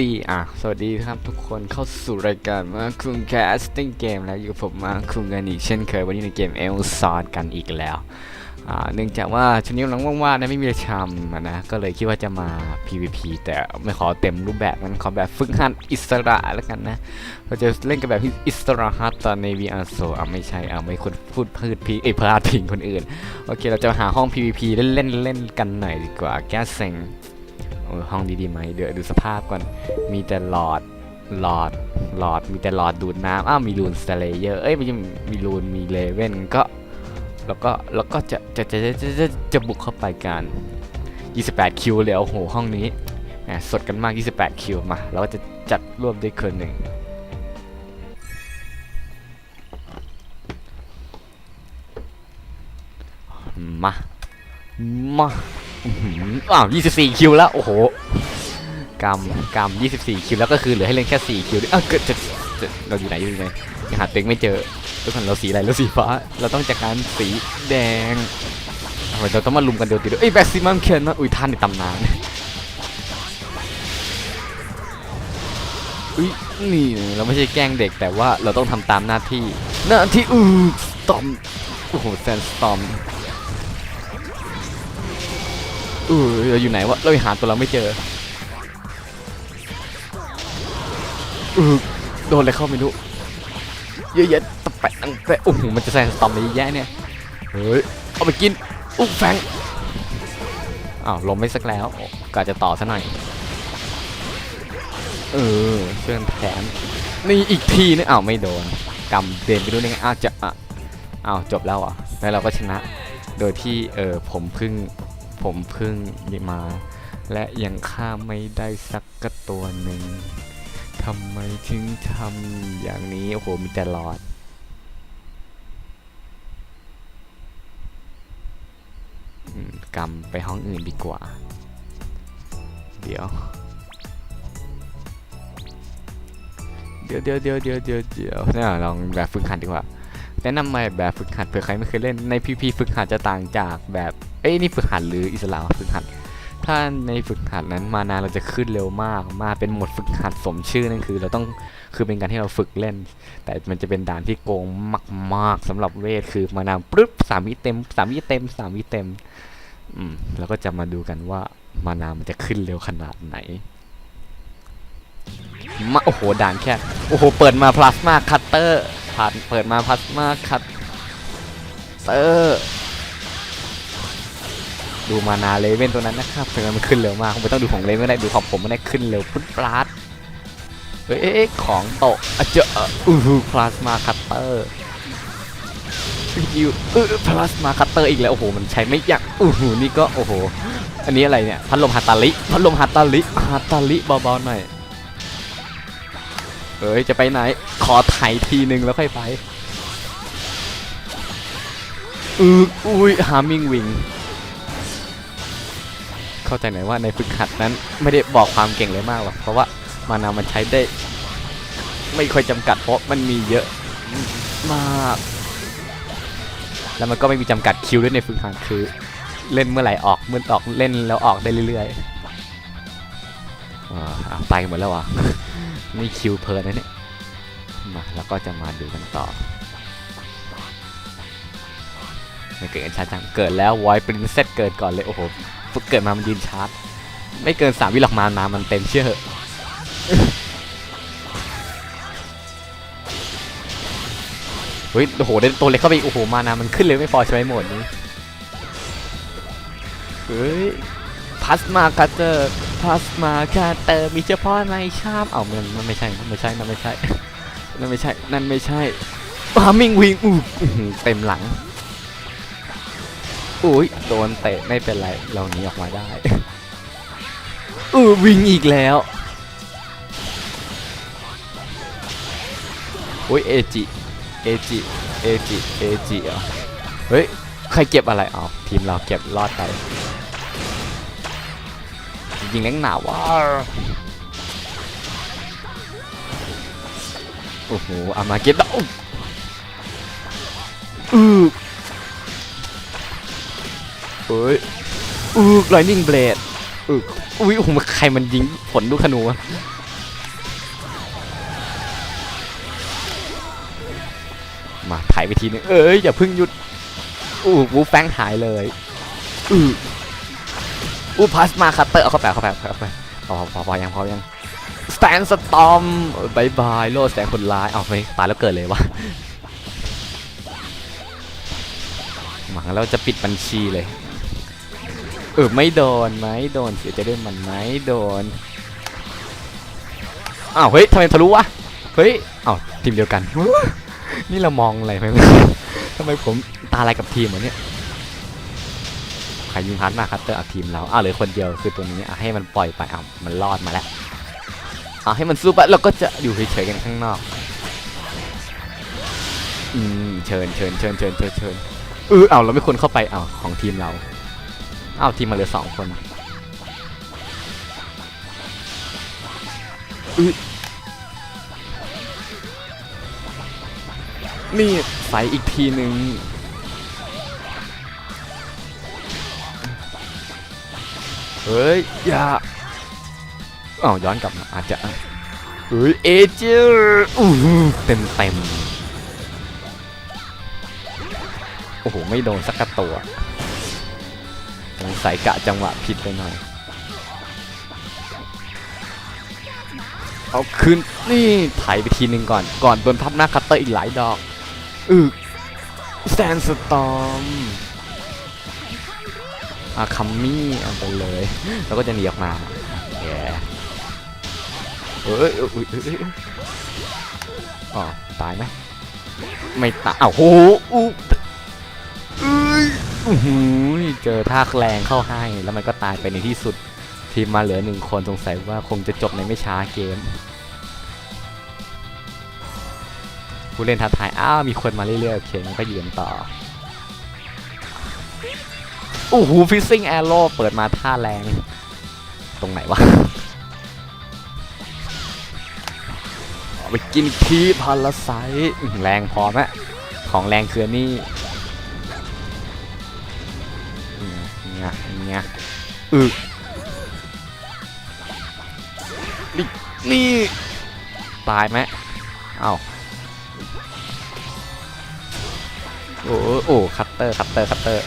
ดีอะสวัสดีครับทุกคนเข้าสู่รายการมาคุงแคสติ้งเกมแล้วอยู่กับผมมาคุงกันอีกเช่นเคยวันนี้ในเกมเอลซอดกันอีกแล้วอ่าเนื่องจากว่าช่วงนี้กำลังว่างๆนะไม่มีอะไรทำนะก็เลยคิดว่าจะมา PVP แต่ไม่ขอเต็มรูปแบบมันขอแบบฝึกหัดอิสระแล้วกันนะเราจะเล่นกันแบบอิสระฮัตตอนใน VR s o อะไม่ใช่อะไม่คนพูดพืชพีเอยพลาดพิงคนอื่นโอเคเราจะหาห้อง PVP เล่นเล่นเล่นกันหน่อยดีกว่าแก้เซ็ง โอ้ห้องดีๆไหมเดี๋ยวดูสภาพก่อนมีแต่หลอดหลอดหลอดมีแต่หลอดดูดน้ำอ้าวมีรูนสเลเยอร์เอ้ยไม่ใช่มีรูนมีเลเว่นก็แล้วก็แล้วก็จะจะจะจะจะจะบุกเข้าไปกัน 28 คิวเลยโอ้โหห้องนี้แหมสดกันมาก 28 คิวมาเราก็จะจัดรวบด้วยคนหนึ่งมา มา อื้อหืออ้าว24 คิวแล้ว โอ้โหกำกำ24 คิวแล้วก็คือเหลือให้เล่นแค่ 4 คิวด้วยอ้าวเกิดจะจะเราอยู่ไหนอยู่ไหนยังหาตัวเองไม่เจอทุกคนเราสีอะไรเราสีฟ้า เราต้องจัดการสีแดงเราต้องมาลุมกันเดียวติดด้วยเอ้ยแบ็กซิมัมเคนนะอุ้ยท่านในตำนานอุ้ยนี่เราไม่ใช่แกล้งเด็กแต่ว่าเราต้องทำตามหน้าที่ หน้าที่อือตอมโอ้โหแซนสตอม เออเราอยู่ไหนวะ เราหาตัวเราไม่เจอเออโดนอะไรเข้าไม่รู้ เยอะแยะตะแปะตั้งแต่โอ้โหมันจะแซงสตอมเลยเยอะแยะเนี่ย เฮ้ย เอาไปกินอุ๊บแฟงอ้าวลมไม่สักแล้วกาจะต่อซะหน่อย เออเชื่อนแผนนี่อีกทีนึงอ้าวไม่โดนกำเด่นไปด้วยนี่ไงอ้าวจะอะอ้าวจบแล้วเหรอะแล้วเราก็ชนะ โดยที่เออผมเพึ่ง ผมเพิ่งมา และยังฆ่าไม่ได้สักกระตัวหนึ่งทำไมถึงทำอย่างนี้ โอ้โห มีแต่หลอดอืมกำไปห้องอื่นดีกว่า เดี๋ยว เดี๋ยวเดี๋ยวเดี๋ยวเดี๋ยวเดี๋ยวเดี๋ยวเนี่ยลองแบบฝึกหัดดีกว่า แนะนำมาแบบฝึกหัดเผื่อใครไม่เคยเล่นในพีพีฝึกหัดจะต่างจากแบบเอ้ยนี่ฝึกหัดหรืออิสระฝึกหัด ถ้าในฝึกหัดนั้นมานาเราจะขึ้นเร็วมากมาเป็นหมดฝึกหัดสมชื่อนั่นคือ เราต้องคือเป็นการที่เราฝึกเล่น แต่มันจะเป็นด่านที่โกงมากๆสำหรับเวทคือมานาปึ๊บสามวิเต็มสามวิเต็มสามวิเต็มอืมแล้วก็จะมาดูกันว่ามานามันจะขึ้นเร็วขนาดไหนมาโอ้โหด่านแค่โอ้โหเปิดมาพลาสมาคัตเตอร์ ผ่านเปิดมาพลาสมาคัตเตอร์ดูมานาเลเว่นตัวนั้นนะครับถึงมันขึ้นเร็วมากไม่ต้องดูของเลเว่นได้ดูของผมมันได้ขึ้นเร็วปุ๊บปราดเฮ้ยเอ๊ะของตกอะเจออือพลาสมาคัตเตอร์ยูเออพลาสมาคัตเตอร์อีกแล้วโอ้โหมันใช้ไม่ยักอือหูนี่ก็โอ้โหอันนี้อะไรเนี่ยพัดลมฮาตาลิพัดลมฮาตาลิฮาตาลิเบาๆหน่อย เอ้ยจะไปไหน ขอไถทีนึงแล้วค่อยไปอืออุ้ยฮามิงวิงเข้าใจไหนว่าในฝึกหัดนั้นไม่ได้บอกความเก่งเลยมากหรอกเพราะว่ามานามันใช้ได้ ไม่ค่อยจำกัดเพราะมันมีเยอะมาก แล้วมันก็ไม่มีจำกัดคิวด้วยในฝึกหัดคือ เล่นเมื่อไหร่ออกเมื่อออกเล่นแล้วออกได้เรื่อยๆอ่าไปหมดแล้วอะ นี่คิวเพลินนะเนี่ย มาแล้วก็จะมาดูกันต่อไม่เกิดกันช้าจัง เกิดแล้วไวปรินเซตเกิดก่อนเลย โอ้โหฝึกเกิดมามันยืนชาร์จ ไม่เกินสามวิหรอกมานามันเต็มเชื่อเหอะเฮ้ย โอ้โห ได้ตัวเล็กเข้าไปอีก โอ้โห มานามันขึ้นเลยไม่พอใช่ไหมโหมดนี้ เฮ้ย พัสมาคัตเตอร์ พัสมาคัตเตอร์มีเฉพาะในชามเอามันมันไม่ใช่มันไม่ใช่นั่นไม่ใช่นั่นไม่ใช่นั่นไม่ใช่ฮามิงวิงอู้อื้อหือเต็มหลังอุ้ยโดนเตะไม่เป็นไรเราหนีออกมาได้เออวิ่งอีกแล้วอุ้ยเอจิเอจิเอจิเอจิเหรอเฮ้ยใครเก็บอะไรอ๋อทีมเราเก็บรอดไป ยิงแรงหนาวาโอ้โหอามาเก็ตดาวอืกเฮ้ยอืกไลนิ่งเบลดอืกอุ้ยโอ้โหใครมันยิงผลลูกขนูมาถ่ายไปทีนึงเอ้ยอย่าพึ่งหยุดอู้วูแฟงหายเลยอืก อู้พลาสมาคัตเตอร์เอาเข้าไปเอาเข้าไปเอาเข้าไปพอพอพอยังพอยังสแตนสตอมบายบายโลดแสงคนร้ายเอาไปตายแล้วเกิดเลยวะหมังเราจะปิดบัญชีเลยเออไม่โดนไหมโดนเสียใจด้วยมันไหมโดนอ้าวเฮ้ยทำไมทะลุวะเฮ้ยอ้าวทีมเดียวกัน นี่เรามองอะไรไหมทำไมผมตาอะไรกับทีมวะเนี่ย ใครยิงพาร์ทมาคัตเตอร์เอาทีมเราอ้าวเหลือคนเดียวคือตัวนี้อะให้มันปล่อยไปอ้าวมันรอดมาแล้วอะให้มันสู้ไปเราก็จะอยู่เฉยๆกันข้างนอกอืมเชิญเชิญเชิญเชิญเชิญเชิญเออเอาเราไม่ควรเข้าไปอ้าวของทีมเราอ้าวทีมมาเหลือสองคนนี่ใส่อีกทีหนึ่ง เฮ้ย อย่าอ้าวย้อนกลับมาอาจจะเฮ้ยเอเจอร์อู้เต็มเต็มโอ้โห ไม่โดนสักตัวสงสัยกะจังหวะผิดไปหน่อย เอาคืนนี่ไถไปทีหนึ่งก่อน ก่อนโดนทับหน้าคัตเตอร์อีกหลายดอกอือแซนสตอม อาคัมมี่เอาไปเลย แล้วก็จะหนีออกมาแย่เอ้ยอ๋อตายไหมไม่ตายอ้าวโหอู้เอ้ยอื้อหือเจอท่าแรงเข้าให้ แล้วมันก็ตายไปในที่สุด ทีมมาเหลือหนึ่งคนสงสัยว่าคงจะจบในไม่ช้าเกม ผู้เล่นท้าทาย อ้าว มีคนมาเรื่อยๆ โอเคงั้นก็ยืนต่อ โอ้โหฟิซซิ่งแอโร่เปิดมาท่าแรง ตรงไหนวะไปกินคีพาราไซแรงพอไหมของแรงคืออนนี่เนี่ยเนี่ยอึนี่นี่ตายไหมเอ้าโอ้โอ้คัตเตอร์คัตเตอร์คัตเตอร์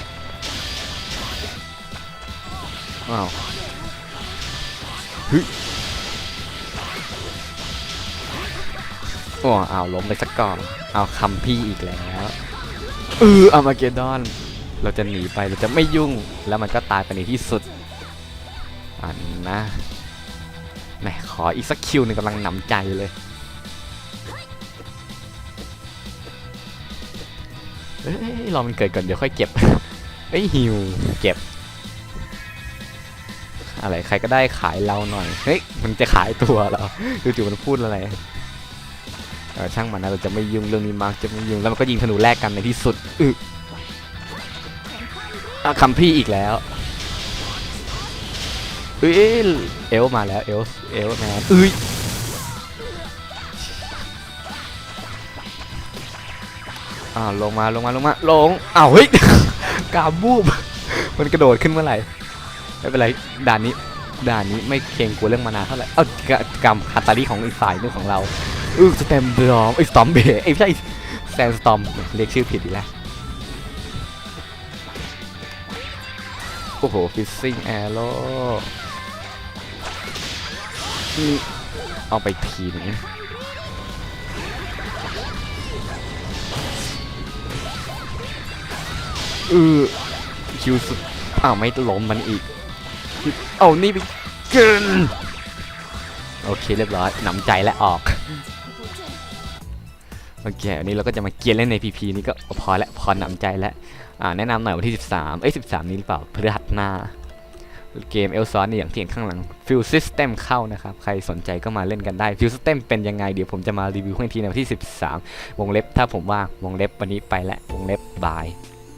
อ้าวฮึโอ้อ้าวล้มไปสักก่อนเอาคัมพี่อีกแล้วเอออามาเกดอน เราจะหนีไปเราจะไม่ยุ่ง แล้วมันก็ตายไปในที่สุดอันนะแหมขออีกสักคิวหนึ่งกำลังหนำใจเลยเอ้ยรอมันเกิดก่อนเดี๋ยวค่อยเก็บเอ้ยฮิวเก็บ อะไรใครก็ได้ขายเราหน่อย เฮ้ย มันจะขายตัวเหรอจู่ๆมันพูดอะไรเออช่างมันนะเราจะไม่ยุ่งเรื่องนี้มากจะไม่ยุ่งแล้วมันก็ยิงธนูแลกกันในที่สุดอึอะคัมพี่อีกแล้วเอ้ยเอลมาแล้วเอลเอลแมนเอ้ยอ่าลงมาลงมาลงมาลงอ้าวเฮ้ยกาบูบมันกระโดดขึ้นเมื่อไหร่ ไม่เป็นไรด่านนี้ด่านนี้ไม่เกรงกลัวเรื่องมานาเท่าไหร่ เอ้ากะกรรมคาตาลีของอีกฝ่ายนึงของเราเออสแตมบลอมไอ้สตอมเบไอ้ไม่ใช่แซนสตอมเรียกชื่อผิดอีกแล้วโอ้โหฟิซซิ่งแอโร่เอาไปทีนึงเออคิวสุดอ้าวไม่ล้มมันอีก เอานี่ไปเกินโอเคเรียบร้อยหนำใจและออกโอเคอันนี้เราก็จะมาเกียร์เล่นใน PP นี่ก็พอแล้วพอหนำใจแล้วอ่าแนะนำหน่อยวันที่ 13 เอ้ย 13 นี้หรือเปล่าพฤหัสหน้า เกมเอลซอนนี่อย่างที่เห็นข้างหลังฟิลซิสเต็มเข้านะครับ ใครสนใจก็มาเล่นกันได้ฟิลซิสเต็มเป็นยังไง เดี๋ยวผมจะมารีวิวให้ทีในวันที่ 13 วงเล็บถ้าผมว่างวงเล็บวันนี้ไปแล้ววงเล็บบาย